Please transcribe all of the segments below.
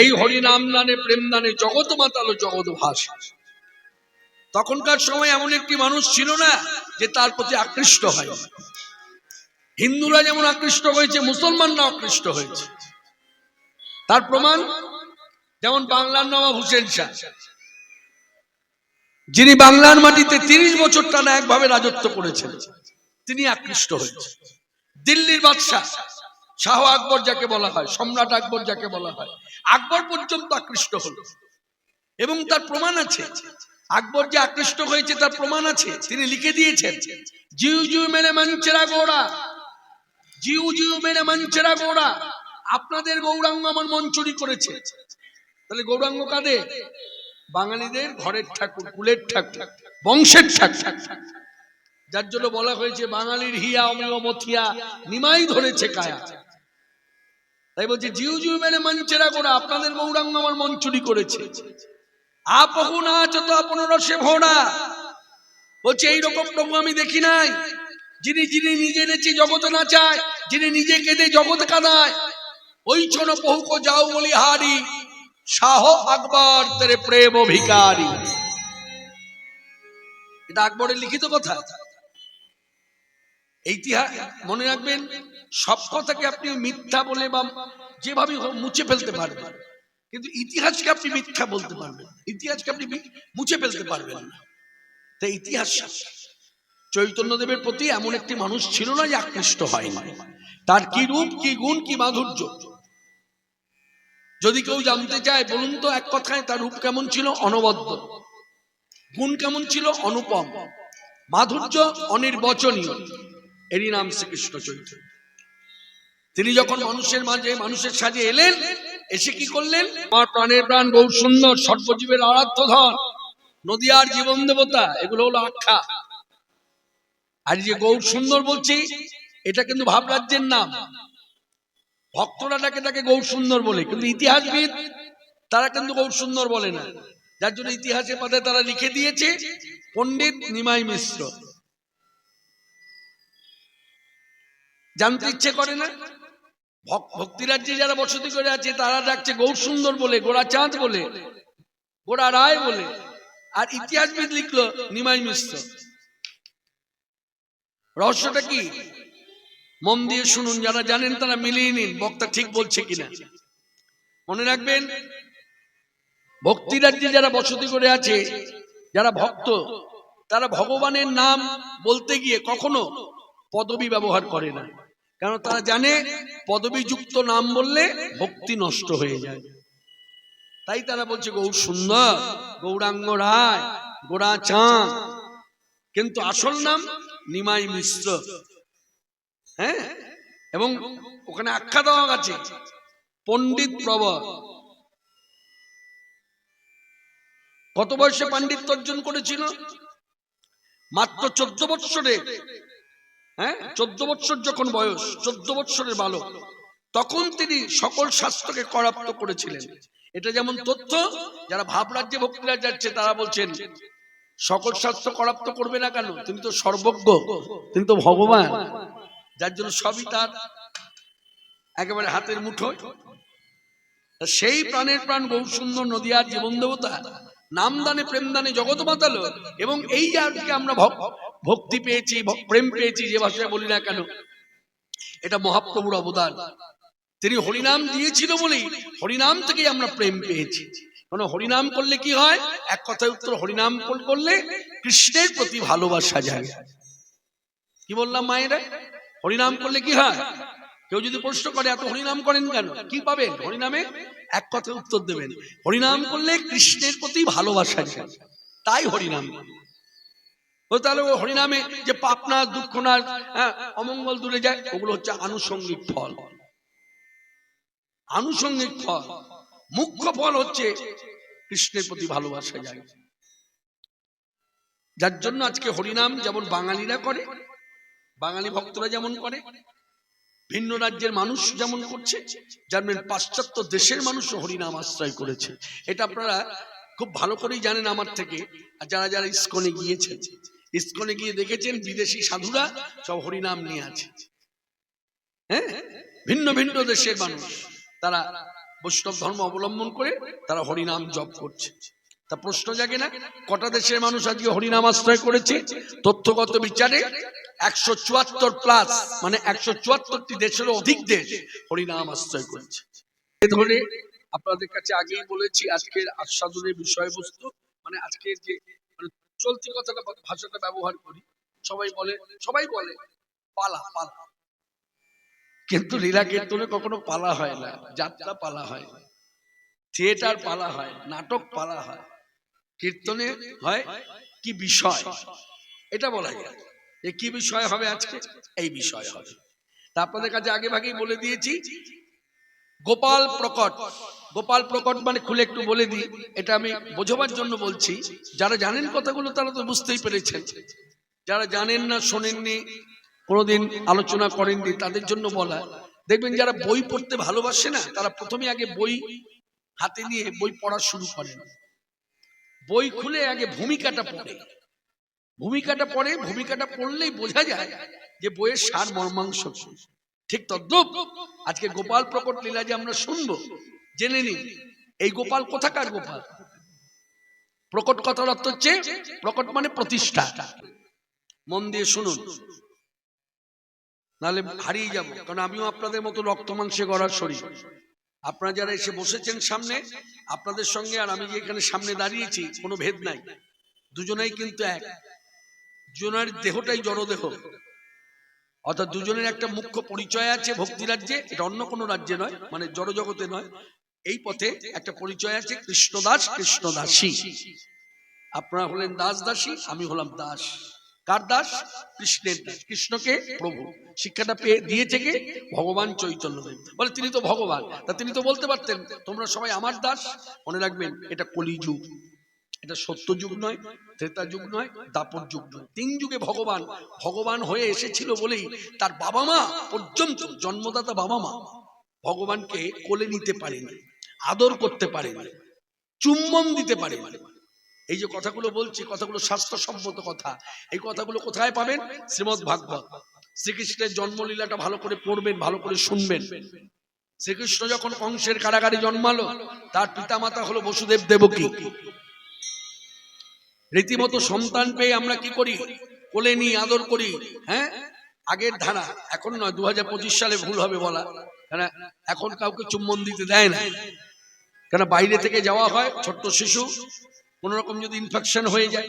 এই হরিনাম দানে প্রেম দানে জগৎ মাতালো জগৎ ভাস তখনকার সময় এমন একটি মানুষ ছিল না যে তার প্রতি আকৃষ্ট হয়। হিন্দুরা যেমন আকৃষ্ট হয়েছে মুসলমানরা আকৃষ্ট হয়েছে। তার প্রমাণ, যেমন বাংলার নবাব হুসেন শাহ, যিনি বাংলার মাটিতে তিরিশ বছর টানা একভাবে রাজত্ব করেছেন, তিনি আকৃষ্ট হয়েছে দিল্লির বাদশাহ শাহ আকবর যাকে বলা হয়, সম্রাট আকবর যাকে বলা হয়, আকবর পর্যন্ত আকৃষ্ট হল। এবং তার প্রমাণ আছে। আকবর যে আকৃষ্ট হয়েছে, তার প্রমাণ আছে। তিনি লিখে দিয়েছেন, জিউ জিউ মেরে মঞ্চেরা গোড়া জিউ জিউ মেরে মঞ্চেরা গোড়া আপনাদের গৌরাঙ্গ আমার মন চুরি করেছে। তাহলে গৌরাঙ্গ কাদের? বাঙালিদের ঘরের ঠাকুর, কুলের ঠাকুর, বংশের ঠাকুর। যার জন্য বলা হয়েছে, বাঙালির হিয়া অমিয় মথিয়া, নিমাই ধরেছে কায়া। তাই বলছে জিউ জিউ মেরে মঞ্চেরা করে আপনাদের গৌরাঙ্গ আমার মন চুরি করেছে। আপহু না যত আপন রসে ভোড়া। বলছে, এইরকম প্রভু আমি দেখি নাই। যিনি যিনি নিজে নেচে জগতে নাচায়, যিনি নিজে কেঁদে জগৎ কাঁদায়, ওই ছোট বহুক যাও বলি হারি, শাহ আকবর তেরে প্রেম ভিকারি এটা আকবরের লিখিত কথা। ইতিহাস মনে রাখবেন, সব কথাকে আপনি মিথ্যা বলে বা যেভাবে মুছে ফেলতে পারবেন। কিন্তু ইতিহাসকে আপনি মিথ্যা বলতে পারবেন। ইতিহাসকে আপনি মুছে ফেলতে পারবেন না। তাই ইতিহাস চৈতন্যদেবের প্রতি এমন একটি মানুষ ছিল না যে আকৃষ্ট হয়নি। তার কি রূপ, কি গুণ, কি মাধুর্য? যদি কেউ জানতে চায়, বলুন তো এক কথায় তার রূপ কেমন ছিল? অনবদ্য। গুণ কেমন ছিল? অনুপম। মাধুর্য অনির্বচনীয়। এরই নাম শ্রীকৃষ্ণ চৈতন্য তিনি যখন মানুষের মাঝে মানুষের সাজে এলেন, এসে কি করলেন? আমার প্রাণের প্রাণ গৌর সুন্দর, সর্বজীবের আরাধ্য ধন, নদিয়ার জীবন দেবতা, এগুলো হলো আখ্যা। আর যে গৌর সুন্দর বলছি, এটা কিন্তু ভাবরাজ্যের নাম। ভক্তরা ডাকে তাকে গৌর সুন্দর বলে, কিন্তু ইতিহাসবিদ তারা কিন্তু গৌর সুন্দর বলে না। যার জন্য ইতিহাসের পাতায় তারা লিখে দিয়েছে, পণ্ডিত নিমাই মিশ্র। জানতে ইচ্ছে করে না। ভক্তিরাজ্যে যারা বসতি করে আছে, তারা ডাকছে গৌর সুন্দর বলে গোড়া চাঁদ বলে গোড়া রায় বলে। আর ইতিহাসবিদ লিখলো নিমাই মিশ্র। রহস্যটা কি? মন দিয়ে শুনুন, যারা জানেন তারা মিলিয়ে নিন, বক্তা ঠিক বলছে কিনা। মনে রাখবেন, ভক্তিরাজ্যে যারা বসতি করে আছে, যারা ভক্ত, তারা ভগবানের নাম বলতে গিয়ে কখনো পদবি ব্যবহার করে না। কারণ তারা জানে পদবিযুক্ত নাম বললে ভক্তি নষ্ট হয়ে যায়। তাই তারা বলছে, গৌর সুন্দর, গৌরাঙ্গ রায় গোড়া চাঁদ। কিন্তু আসল নাম নিমাই মিশ্র। হ্যাঁ? এবং ওখানে আখ্যা দেওয়া আছে, পণ্ডিত প্রবর। কত বয়সে পাণ্ডিত্য অর্জন করেছিল? মাত্র চোদ্দ বৎসরে হ্যাঁ? চোদ্দ বৎসর যখন বয়স, চোদ্দ বৎসরের বালক, তখন তিনি সকল শাস্ত্রকে করাপ্ত করেছিলেন। এটা যেমন তথ্য, যারা ভাবরাজ্যে ভক্তিরা যাচ্ছে, তারা বলছেন, সকল শাস্ত্র করাপ্ত করবে না কেন? তিনি তো সর্বজ্ঞ, তিনি তো ভগবান। যার জন্য সবই তার একেবারে হাতের মুঠোয়। তা সেই প্রাণের প্রাণ গৌর সুন্দর নদিয়ার জীবন দেবতা নামদানে প্রেমদানে জগৎ মাতালো এবং এই যে আজকে আমরা ভক- ভক্তি পেয়েছি প্রেম পেয়েছি, যে ভাষায় বলি না কেন, এটা মহাপ্রভুর অবদান। তিনি হরিনাম দিয়েছিল বলেই, হরিনাম থেকেই আমরা প্রেম পেয়েছি। কারণ হরিনাম করলে কি হয়? এক কথায় উত্তর, হরিনাম করলে কৃষ্ণের প্রতি ভালোবাসা যায়। কি বললাম মায়েরা? হরিনাম করলে কি হয়? কেউ যদি প্রশ্ন করে, এত হরিনাম করেন কেন? কি পাবেন? হরিনামে এক কথায় উত্তর দেবেন। হরিনাম করলে কৃষ্ণের প্রতি ভালোবাসা তাই হরিনাম। তাহলে ও হরিনামে যে পাপ না দুঃখ না হ্যাঁ, অমঙ্গল দূরে যায় ওগুলো হচ্ছে আনুষঙ্গিক ফল। আনুষঙ্গিক ফল। মুখ্য ফল হচ্ছে কৃষ্ণের প্রতি ভালোবাসা যায়। যার জন্য আজকে হরিনাম যেমন বাঙালিরা করে বাঙালি ভক্তরা যেমন করে ভিন্ন রাজ্যের মানুষ যেমন করছে জানবেন পাশ্চাত্য দেশের মানুষ হরিনাম আশ্রয় করেছে। এটা আপনারা খুব ভালো করেই জানেন আমার থেকে। আর যারা যারা ইস্কনে গিয়েছেন, ইস্কনে গিয়ে দেখেছেন বিদেশি সাধুরা, সব হরিনাম নিয়ে আছে। হ্যাঁ? ভিন্ন ভিন্ন দেশের মানুষ, তারা বৈষ্ণব ধর্ম অবলম্বন করে তারা হরিনাম জপ করছে। তা প্রশ্ন জাগে না, কটা দেশের মানুষ আজকে হরিনাম আশ্রয় করেছে? তথ্যগত বিচারে একশো চুয়াত্তর প্লাস মানে একশো চুয়াত্তরটি অধিক দেশ হরিনাম আশ্রয় করেছে। এ ধরে আপনাদের কাছে আগেই বলেছি, আজকের আস্বাদনের বিষয়বস্তু মানে আজকের যে মানে চলতি কথাটা ভাষাটা ব্যবহার করি। সবাই বলে সবাই বলে, পালা পালা। কিন্তু লীলা কীর্তনে কখনো পালা হয় না, যাত্রা পালা হয়, থিয়েটার পালা হয়, নাটক পালা হয়। কীর্তনে হয় কি বিষয়? এটা বলা যায়। যে কি বিষয় হবে আজকে? এই বিষয় হবে। তা আপনাদের কাছে আগে ভাগেই বলে দিয়েছি, গোপাল প্রকট। গোপাল প্রকট মানে খুলে একটু বলে দিই, এটা আমি বোঝাবার জন্য বলছি, যারা জানেন কথাগুলো তারা তো বুঝতেই পেরেছেন। যারা জানেন না, শোনেননি, কোনোদিন আলোচনা করেননি, তাদের জন্য বলা। দেখবেন যারা বই পড়তে ভালোবাসে না, তারা প্রথমে আগে বই হাতে নিয়ে বই পড়া শুরু করেন। বই খুলে আগে ভূমিকাটা পড়ে। ভূমিকাটা পড়ে, ভূমিকাটা পড়লেই বোঝা যায় যে বইয়ের সার মর্মাংশ ঠিক তদ্রুপ আজকে গোপাল প্রকট লীলা যে আমরা শুনব, জেনে নিন, এই গোপাল কোথাকার গোপাল? প্রকট কথার অর্থ হচ্ছে, প্রকট মানে প্রতিষ্ঠা। মন দিয়ে শুনুন। নাহলে হারিয়ে যাব, কারণ আমিও আপনাদের মতো রক্ত মাংসে গড়ার শরীর। আপনারা যারা এসে বসেছেন সামনে, আপনাদের সঙ্গে আর আমি যে এখানে সামনে দাঁড়িয়েছি, কোনো ভেদ নাই। দুজনেই কিন্তু এক। দুজনের দেহটাই জড়দেহ। অর্থাৎ দুজনের একটা মুখ্য পরিচয় আছে ভক্তি রাজ্যে, এটা অন্য কোনো রাজ্যে নয় মানে জড় জগতে নয়। এই পথে একটা পরিচয় আছে কৃষ্ণদাস কৃষ্ণদাসী। আপনারা হলেন দাস দাসী আমি হলাম দাস। কার দাস? কৃষ্ণের দাস। কৃষ্ণকে প্রভু। শিক্ষাটা পেয়ে দিয়েছে কে? ভগবান চৈতন্যদেব। বলে তিনি তো ভগবান। তা তিনি তো বলতে পারতেন, তোমরা সবাই আমার দাস। মনে রাখবেন, এটা কলিযুগ। এটা সত্য যুগ নয় ত্রেতা যুগ নয় দাপর যুগ নয়। তিন যুগে ভগবান ভগবান হয়ে এসেছিল বলেই তার বাবা মা পর্যন্ত, জন্মদাতা বাবা মা ভগবানকে কোলে নিতে পারেনি, আদর করতে পারেনি, চুম্বন দিতে পারেনি। এই যে কথাগুলো বলছি, কথাগুলো স্বাস্থ্যসম্মত কথা। এই কথাগুলো কোথায় পাবেন? শ্রীমদ ভাগবত। শ্রীকৃষ্ণের জন্মলীলাটা ভালো করে পড়বেন, ভালো করে শুনবেন। শ্রীকৃষ্ণ যখন কংসের কারাগারে জন্মালো, তার পিতামাতা হলো বসুদেব দেবকী। রীতিমতো সন্তান পেয়ে আমরা কি করি? কোলে নিই আদর করি হ্যাঁ? আগের ধারা, এখন নয় দু সালে ভুল হবে বলা। কেন? এখন কাউকে চুম্বন দিতে দেয় না। কেন? বাইরে থেকে যাওয়া হয়, ছোট্ট শিশু কোন রকম যদি ইনফেকশন হয়ে যায়।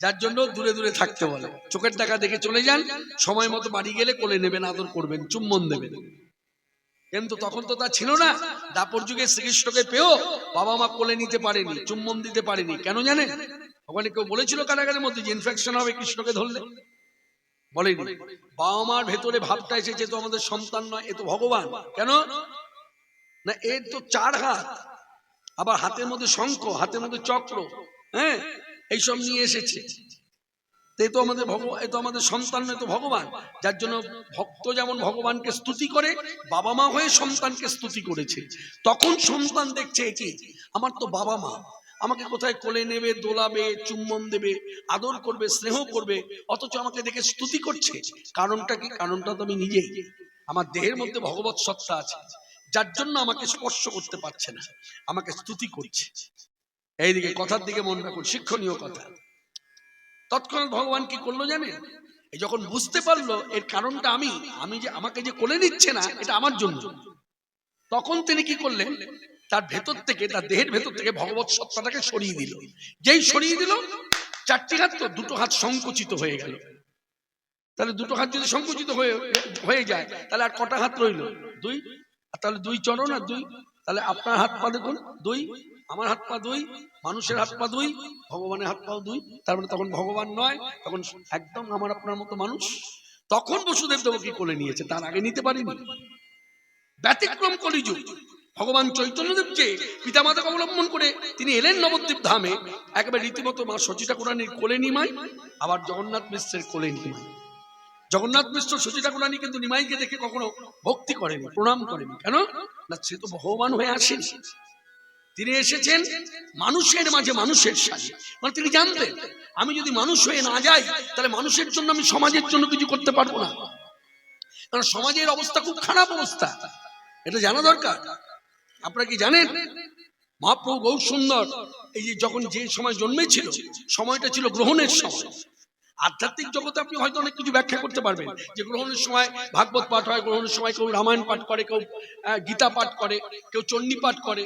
যার জন্য দূরে দূরে থাকতে বলে। চোখের টাকা দেখে চলে যান, সময় মতো বাড়ি গেলে কোলে নেবেন, আদর করবেন, চুম্বন দেবেন। কিন্তু তখন তো তা ছিল না। দাপর যুগে শ্রীকৃষ্ণকে পেয়েও বাবা মা কোলে নিতে পারেনি, চুম্বন দিতে পারেনি। কেন জানেন? ওখানে কেউ বলেছিল কারাগারের মধ্যে যে ইনফেকশন হবে, কৃষ্ণকে ধরলে? বলেনি। বাবা মার ভেতরে ভাবটা এসেছে তো আমাদের সন্তান নয়, এ তো ভগবান। কেন? না, এর তো চার হাত, আবার হাতের মধ্যে শঙ্খ, হাতের মধ্যে চক্র হ্যাঁ? এইসব নিয়ে এসেছে। তো তো আমাদের ভগবান এ তো আমাদের সন্তান নয় তো ভগবান। যার জন্য ভক্ত যেমন ভগবানকে স্তুতি করে, বাবা মা হয়ে সন্তানকে স্তুতি করেছে। তখন সন্তান দেখছে কি? আমার তো বাবা মা। আমাকে কোথায় কোলে নেবে, দোলাবে, চুম্বন দেবে, আদর করবে, স্নেহ করবে, অথচ আমাকে দেখে স্তুতি করছে। কারণটা কি? কারণটা তো আমি নিজেই। আমার দেহের মধ্যে ভগবত সত্তা আছে, যার জন্য আমাকে স্পর্শ করতে পারছে না, আমাকে স্তুতি করছে। এইদিকে কথার দিকে মন রাখুন, শিক্ষণীয় কথা। তৎক্ষণাৎ ভগবান কি করল জানেন? যখন বুঝতে পারল এর কারণটা আমি আমি যে আমাকে যে কোলে নিচ্ছে না, এটা আমার জন্য। তখন তিনি কি করলেন? তার ভেতর থেকে, তার দেহের ভেতর থেকে ভগবত সত্তাটাকে সরিয়ে দিল। যেই সরিয়ে দিল, চারটি হাত তো দুটো হাত সংকুচিত হয়ে গেল। তাহলে দুটো হাত যদি সংকুচিত হয়ে হয়ে যায়, তাহলে আর কটা হাত রইল? দুই। তাহলে দুই চরণ আর দুই। তাহলে আপনার হাত পা দেখুন, দুই। আমার হাত পা দুই, মানুষের হাত পা দুই, ভগবানের হাত পাও দুই। তারপরে তখন ভগবান নয়, তখন একদম আমার আপনার মতো মানুষ। তখন বসুদেব দেবকে কোলে নিয়েছে, তার আগে নিতে পারিনি। ব্যতিক্রম কলিযুগ। ভগবান চৈতন্যদেবকে পিতামাতাকে অবলম্বন করে তিনি এলেন নবদ্বীপ ধামে। একেবারে রীতিমতো মা সচিতা কুরানির কোলে নিমাই, আবার জগন্নাথ মিশ্রের কোলে নিমাই। জগন্নাথ মিশ্র সচিতা কুরানি কিন্তু নিমাইকে দেখে কখনো ভক্তি করেনি, প্রণাম করেনি। কেন? না, সে তো ভগবান হয়ে আসেন। তিনি এসেছেন মানুষের মাঝে মানুষের সাথে। মানে তিনি জানতেন, আমি যদি মানুষ হয়ে না যাই, তাহলে মানুষের জন্য আমি সমাজের জন্য কিছু করতে পারব না। কারণ সমাজের অবস্থা খুব খারাপ অবস্থা। এটা জানা দরকার। আপনারা কি জানেন? মহাপ্রভু গৌর সুন্দর। এই যে যখন যে সময় জন্মেছিল, সময়টা ছিল গ্রহণের সময়। আধ্যাত্মিক জগতে আপনি হয়তো অনেক কিছু ব্যাখ্যা করতে পারবেন। যে গ্রহণের সময় ভাগবত পাঠ হয়, গ্রহণের সময় কেউ রামায়ণ পাঠ করে, কেউ গীতা পাঠ করে, কেউ চণ্ডী পাঠ করে,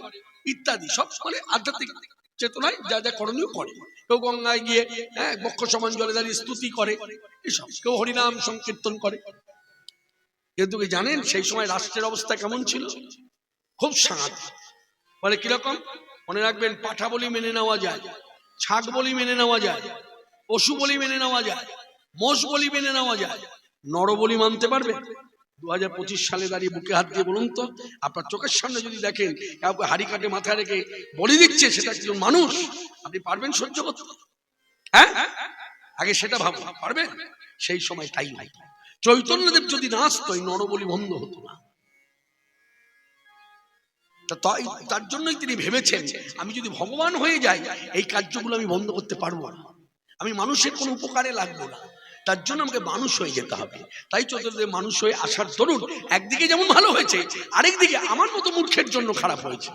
ইত্যাদি। সব মানে আধ্যাত্মিক চেতনায় যা যা করণীয় করে। কেউ গঙ্গায় গিয়ে হ্যাঁ বক্ষ সমান জলে দাঁড়িয়ে স্তুতি করে, এসব। কেউ হরিনাম সংকীর্তন করে। কিন্তু জানেন, সেই সময় রাষ্ট্রের অবস্থা কেমন ছিল? খুব সাংঘাতিক বলে, কীরকম? মনে রাখবেন, পাঠা বলি মেনে নেওয়া যায় ছাগ বলি মেনে নেওয়া যায়, পশু বলি মেনে নেওয়া যায়, মোষ বলি মেনে নেওয়া যায়, নর বলি মানতে পারবে? দু হাজার পঁচিশ সালে দাঁড়িয়ে বুকে হাত দিয়ে বলুন তো, আপনার চোখের সামনে যদি দেখেন, কাউকে হাড়ি কাটে মাথায় রেখে বলি দিচ্ছে, সেটা একজন মানুষ, আপনি পারবেন সহ্য করতে? হ্যাঁ? আগে সেটা ভাবুন, পারবেন? সেই সময় তাই নাই। চৈতন্যদেব যদি না আসতো এই নরবলি বন্ধ হতো না। তার জন্যই তিনি ভেবেছেন, আমি যদি ভগবান হয়ে যাই, এই কার্যগুলো আমি বন্ধ করতে পারব না। আমি মানুষের কোনো উপকারে লাগবো না। তার জন্য আমাকে মানুষ হয়ে যেতে হবে। তাই চতুর্দেব মানুষ হয়ে আসার দরুন একদিকে যেমন ভালো হয়েছে আরেকদিকে আমার মতো মূর্খের জন্য খারাপ হয়েছে।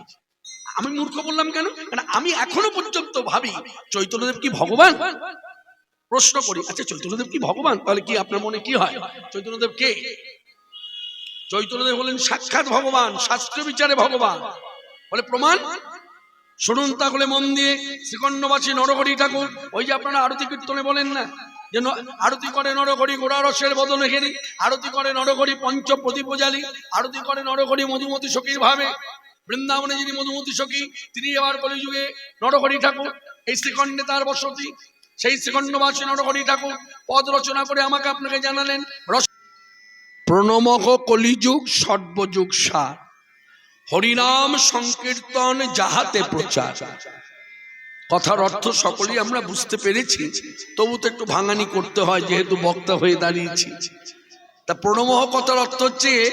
আমি মূর্খ বললাম কেন? কারণ আমি এখনও পর্যন্ত ভাবি, চৈতন্যদেব কি ভগবান? প্রশ্ন করি আচ্ছা চৈতন্যদেব কি ভগবান? তাহলে কি আপনার মনে কি হয়? চৈতন্যদেব কে? চৈতন্যদেব বলেন, সাক্ষাৎ ভগবান, শাস্ত্র বিচারে ভগবান। বলে, প্রমাণ? শুনুন তাহলে মন দিয়ে শ্রীকণ্ডবাসী নরহরি ঠাকুর, ওই যে আপনারা আরতি কীর্তনে বলেন না, যে আরতি করে নরহরি গোড়া রসের বদলে ঘেরি, আরতি করে নরহরি পঞ্চ প্রদীপ জালি আরতি করে নরহরি মধুমতি সখীর ভাবে। বৃন্দাবনে যিনি মধুমতি সখী, তিনি এবার কলিযুগে নরহরি ঠাকুর, এই শ্রীখণ্ডে তার বসতি। সেই শ্রীখণ্ডবাসী নরহরি ঠাকুর পদ রচনা করে আমাকে আপনাকে জানালেন রস প্রণমক কলিযুগ, সর্বযুগ সার। হরিনাম সংকীর্তন যাহাতে প্রচার। কথার অর্থ সকলেই আমরা বুঝতে পেরেছি, তবু তো একটু ভাঙানি করতে হয় যেহেতু বক্তা হয়ে দাঁড়িয়েছি। তা প্রণমহ কথার অর্থ হচ্ছে,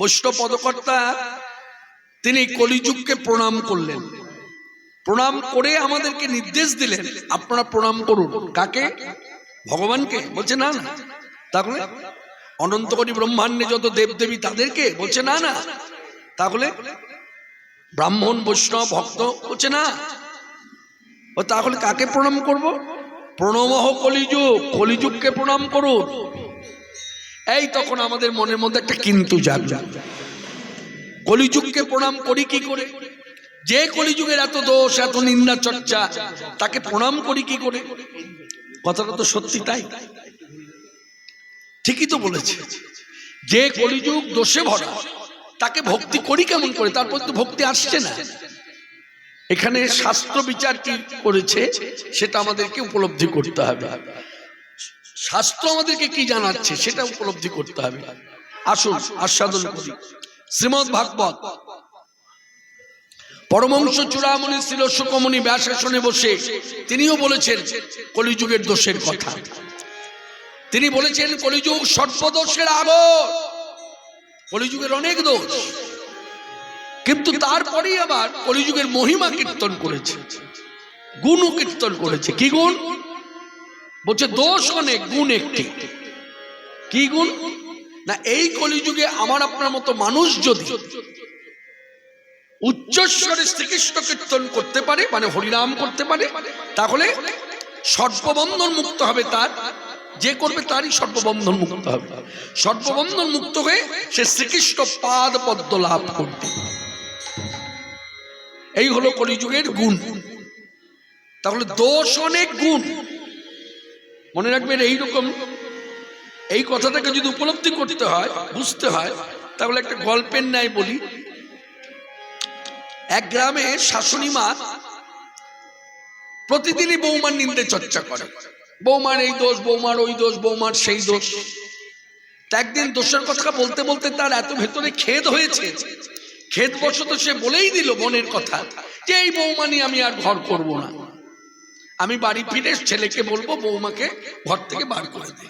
বৈষ্ণব পদকর্তা, তিনি কলিযুগকে প্রণাম করলেন। প্রণাম করে আমাদেরকে নির্দেশ দিলেন, আপনারা প্রণাম করুন। কাকে? ভগবানকে? বলছে, না তাহলে? অনন্ত কোটি ব্রহ্মাণ্ডে যত দেবদেবী তাদেরকে, বলছে না না। তাহলে ব্রাহ্মণ, বৈষ্ণব, ভক্ত, বলছে না। ও তাহলে কাকে প্রণাম করব? প্রণমহ কলিযুগ, কলিযুগকে প্রণাম করুন এই তখন আমাদের মনের মধ্যে একটা কিন্তু জাগবে কলিযুগকে প্রণাম করি কি করে? যে কলিযুগের এত দোষ, এত নিন্দা, চর্চা, তাকে প্রণাম করি কি করে? কথাটা তো সত্যি তাই। ঠিকই তো বলেছে। যে কলিযুগ দোষে ভরা তাকে ভক্তি করি কেমন করে? তারপর তো ভক্তি আসছে না। এখানে শাস্ত্র বিচার কি করেছে সেটা আমাদেরকে উপলব্ধি করতে হবে। শাস্ত্র আমাদেরকে কি জানাচ্ছে সেটা উপলব্ধি করতে হবে। আসুন আস্বাদন করি। শ্রীমদ ভাগবত। পরমংশ চূড়ামণি ছিল সুকমণি ব্যাসাসনে বসে তিনিও বলেছেন কলিযুগের দোষের কথা। তিনি বলেছেন, কলিযুগ সর্বদোষের আগর কলিযুগের অনেক দোষ। কিন্তু তারপরেই আবার কলিযুগের মহিমা কীর্তন করেছে। গুণ কীর্তন করেছে। কি গুণ? বলছে, দোষ অনেক, গুণ একটি। কি গুণ? না, এই কলিযুগে আমার আপনার মতো মানুষ যদি উচ্চস্বরে শ্রীকৃষ্ণ কীর্তন করতে পারে মানে হরিনাম করতে পারে, তাহলে সর্ববন্ধন মুক্ত হবে তার যে করবে তারই সর্ববন্ধন মুক্ত হবে। সর্ববন্ধন মুক্ত হয়ে সে শ্রীকৃষ্ণ পাদ পদ্ম লাভ করবে। এই হলো কলিযুগের গুণ। তাহলে দোষ অনেক গুণ। মনে রাখবেন এইরকম, এই কথাটাকে যদি উপলব্ধি করতে হয়, বুঝতে হয়, তাহলে একটা গল্পের ন্যায় বলি। এক গ্রামে শাশুড়ি মা প্রতিদিনই বৌমার নিন্দে চর্চা করে। বৌমার এই দোষ, বৌমার ওই দোষ, বৌমার সেই দোষ। একদিন দোষের কথা বলতে বলতে তার এত ভেতরে খেদ হয়েছে। খেদ বশত সে বলেই দিল মনের কথা যে, এই বৌমা নিয়ে আমি আর ঘর করব না। আমি বাড়ি ফিরে ছেলেকে বলব, বৌমাকে ঘর থেকে বার করে দে।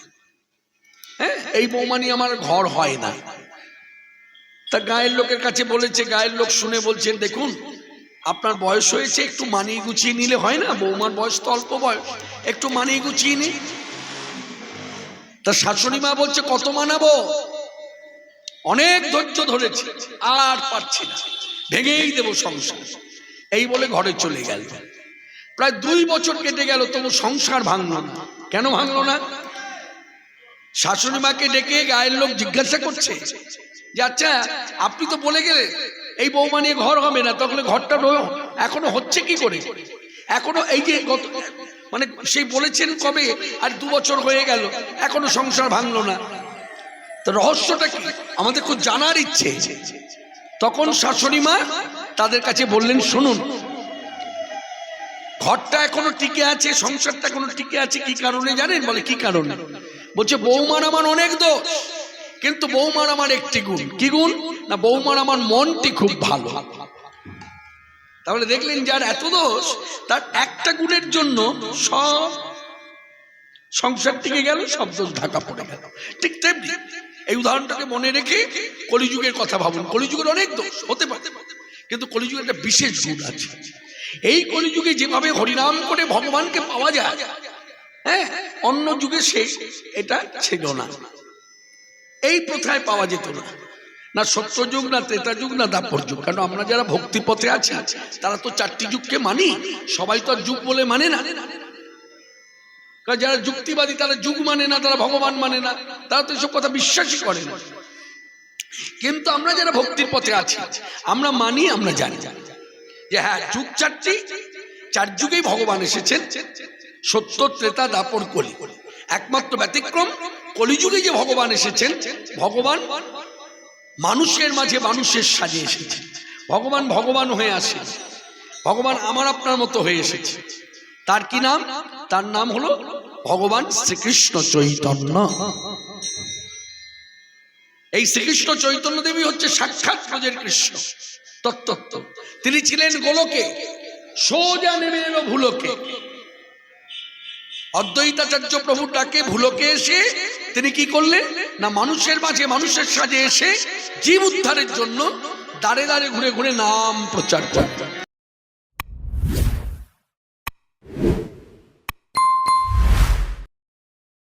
হ্যাঁ এই বৌমা নিয়ে আমার ঘর হয় না। তা গায়ের লোকের কাছে বলেছে, গায়ের লোক শুনে বলছেন, দেখুন আপনার বয়স হয়েছে, একটু মানিয়ে গুছিয়ে নিলে হয় না? বৌমার বয়স তো অল্প বয়স। একটু মানিয়ে গুছিয়ে নি। তা শাশুড়ি মা বলছে, কত মানাবো? অনেক ধৈর্য ধরেছে, আর পারছি না। ভেঙেই দেব সংসার। এই বলে ঘরে চলে গেল। প্রায় দুই বছর কেটে গেল, তবু সংসার ভাঙলো না। কেন ভাঙলো না? শাশুড়ি মাকে ডেকে গায়ের লোক জিজ্ঞাসা করছে, যে আচ্ছা আপনি তো বলে গেলেন এই বৌমা নিয়ে ঘর হবে না, তখন ঘরটা এখনও হচ্ছে কি করে? এখনও এই যে গত মানে সেই বলেছেন কবে? আর দু বছর হয়ে গেল, এখনও সংসার ভাঙলো না। তো রহস্যটা কি? আমাদের খুব জানার ইচ্ছে। তখন শাশুড়ি মা তাদের কাছে বললেন, শুনুন, ঘরটা এখনও টিকে আছে, সংসারটা এখনও টিকে আছে, কি কারণে জানেন? বলে, কি কারণে? বলছে, বৌমার আমার অনেক দোষ। কিন্তু বৌমার আমার একটি গুণ। কি গুণ? না, বৌমার আমার মনটি খুব ভালো। তাহলে দেখলেন যার এত দোষ, তার একটা গুণের জন্য সব সংসার টিকে গেল, সব দোষ ঢাকা পড়ে গেল। ঠিক তেমনি এই উদাহরণটাকে মনে রেখে কলিযুগের কথা ভাবুন। কলিযুগের অনেক দোষ, হতে পারে। কিন্তু কলিযুগের একটা বিশেষ গুণ আছে। এই কলিযুগে যেভাবে হরিনাম করে ভগবানকে পাওয়া যায় হ্যাঁ অন্য যুগে সে এটা ছিল না। এই প্রথায় পাওয়া যেত না। না সত্যযুগ না ত্রেতা যুগ, না দাপর যুগ। কারণ আমরা যারা ভক্তি পথে আছি, তারা তো চারটি যুগকে মানি। সবাই তো যুগ বলে মানে না। কারণ যারা যুক্তিবাদী, তারা যুগ মানে না, তারা ভগবান মানে না। তারা তো এসব কথা বিশ্বাসই করে না। কিন্তু আমরা যারা ভক্তির পথে আছি, আমরা মানি, আমরা জানি যে হ্যাঁ যুগ চারটি, চার যুগেই ভগবান এসেছেন। সত্য, ত্রেতা, দাপর, কলি। একমাত্র ব্যতিক্রম কলিযুগে যে ভগবান এসেছেন, ভগবান মানুষের মাঝে মানুষের সাজে এসেছে। ভগবান ভগবান হয়ে আসে ভগবান আমার আপনার মতো হয়ে এসেছে। তার কি নাম? তার নাম হলো ভগবান শ্রীকৃষ্ণ চৈতন্য। এই শ্রীকৃষ্ণ চৈতন্য দেবী হচ্ছে সাক্ষাৎ ব্রজের কৃষ্ণ, তত্ত্ব। তিনি ছিলেন গোলকে, সোজা নেমে এলো ভুলোকে। অদ্বৈতাচার্য প্রভু ডাকে ভুলকে এসে তিনি কি করলেন? না, মানুষের মাঝে, মানুষের সাজে এসে জীব উদ্ধারের জন্য দাঁড়ে দাঁড়ে ঘুরে ঘুরে নাম প্রচার করতেন